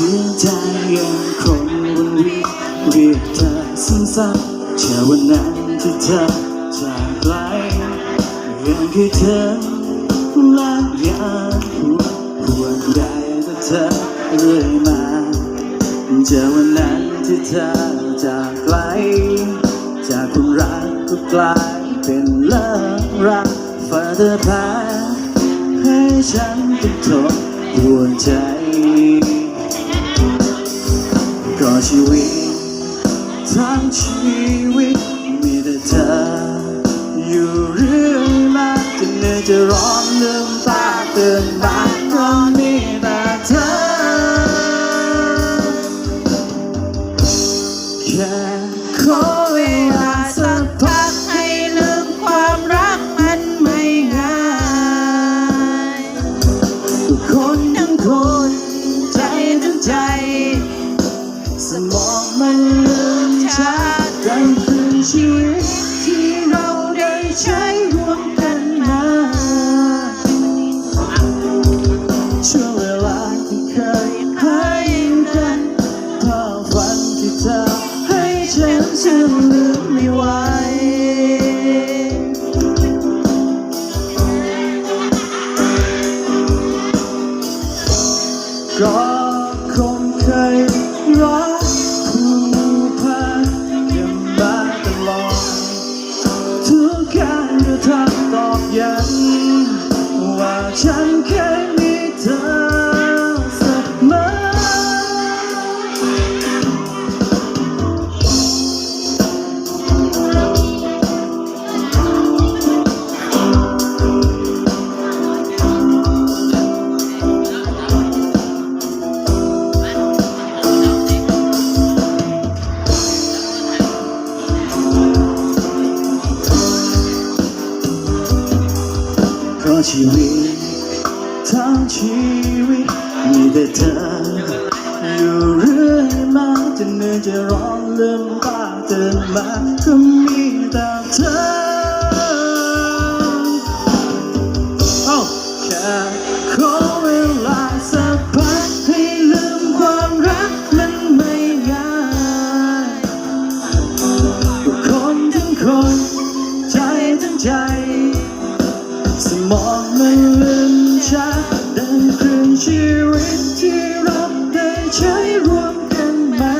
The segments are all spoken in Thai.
หัวใจยังคงวนวียเรียกเธอสั้ำๆแค่วันนั้นที่เธอจากไกลยังคือเธอและยังควงรได้แต่เธอเรื่อยมาเจอวันนั้นที่เธอจากไกล จากคนรักก็กลายเป็นเลิกรักฝ่าเธอพาให้ฉันต้องทนปวดใจ ก็ชีวิตทั้งชีวิตมีแต่เธอ อยู่เรื่อยมาจนเหนื่อยจะร้อนลืมตาตือนบ้านก็มีแต่เธอ แค่ขอเวลาสักพักให้ลืมความรักมันไม่ง่ายคนทั้งคนใจทั้งใจ สมองมันลืมชาดังคืนชีวิตที่เราได้ใช้ร่วมกันมาช่วงเวลาที่เคยให้กันภาพฝันที่เธอให้ฉันฉันลืมไม่ไหวก็คงเคยรักำว่าฉันเคยมี ทั้งชีวิต มีแต่เธอ อยู่เรื่อยมาจะเหนื่อยจะร้อนลืมตาเตื่นมาก็มีแต่เธอแค่ขอเวลาสักพักให้ลืมความรักมันไม่ง่ายคนทั้งคน ใจทั้งใจสมอง ชีวิตที่เราได้ใช้ร่วมกันมา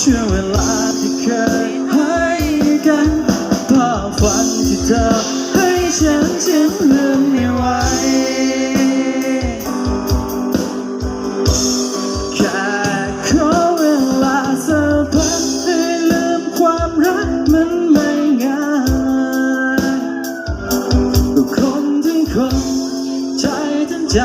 ชื่อเวลาที่เคยให้กันภาพฝันที่เธอให้ฉันฉันลืม ใจ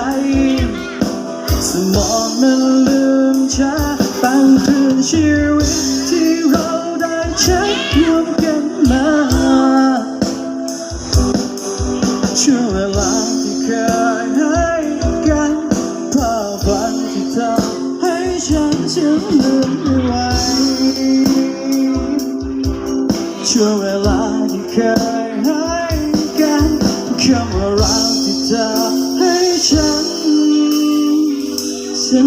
สมองมันลืมช้าตั้งคืนชีวิตที่เราได้ใช้ร่วมกันมาช่วงเวลา ฉั